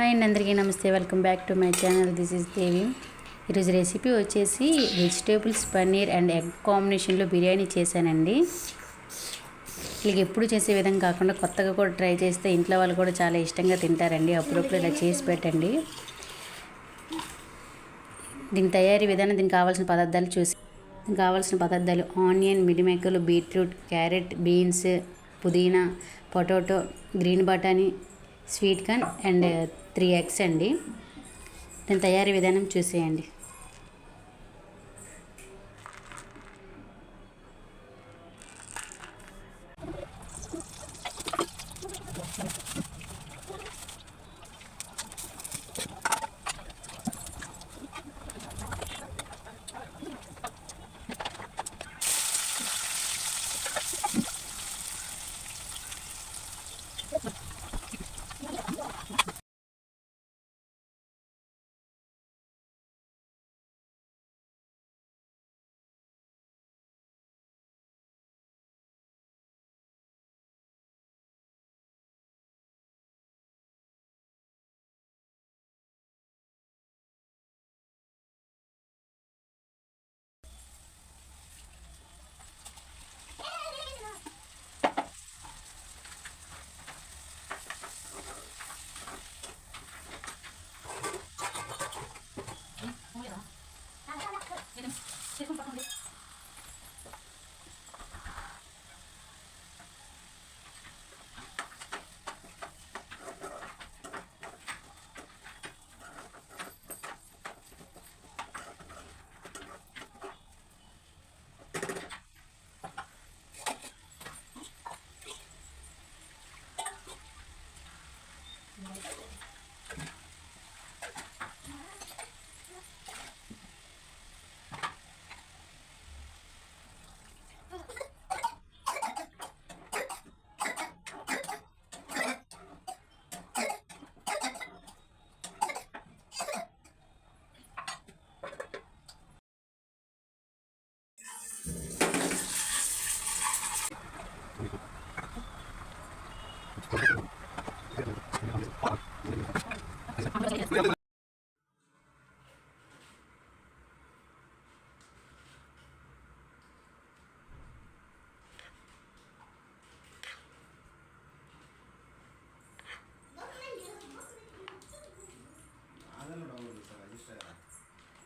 Hi అండి అందరికీ నమస్తే welcome back to my channel. This is Devi. ఈరోజు రెసిపీ వచ్చేసి వెజిటేబుల్స్ పన్నీర్ అండ్ ఎగ్ కాంబినేషన్లో బిర్యానీ చేశానండి. వీళ్ళకి ఎప్పుడు చేసే విధంగా కాకుండా కొత్తగా కూడా ట్రై చేస్తే ఇంట్లో వాళ్ళు కూడా చాలా ఇష్టంగా తింటారండి. అప్పుడప్పుడు ఇలా చేసి పెట్టండి. దీని తయారీ విధానం దీనికి కావాల్సిన పదార్థాలు చూసి దీనికి కావాల్సిన పదార్థాలు ఆనియన్ మిడిమెక్కలు బీట్రూట్ క్యారెట్ బీన్స్ పుదీనా potato green బటానీ sweet corn and three eggs అండి. దీని తయారీ విధానం చూసేయండి.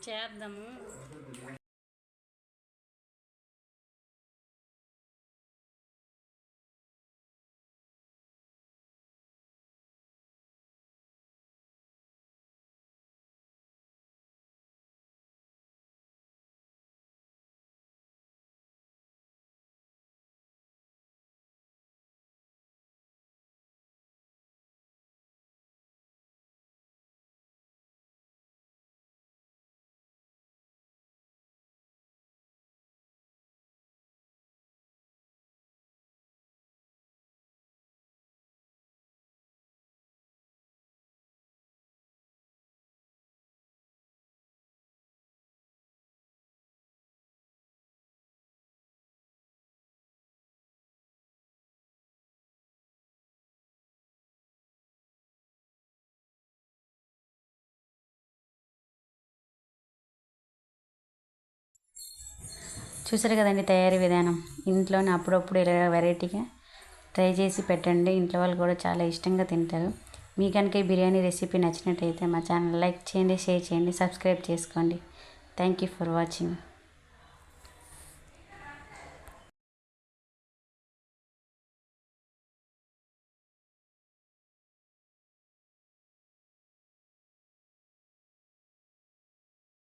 చేద్దాము చూసారు కదండి తయారీ విధానం? ఇంట్లోనే అప్పుడప్పుడు ఇలా వెరైటీగా ట్రై చేసి పెట్టండి. ఇంట్లో వాళ్ళు కూడా చాలా ఇష్టంగా తింటారు. మీ కనుక ఈ బిర్యానీ రెసిపీ నచ్చినట్టయితే మా ఛానల్ లైక్ చేయండి షేర్ చేయండి సబ్స్క్రైబ్ చేసుకోండి. Thank you for watching.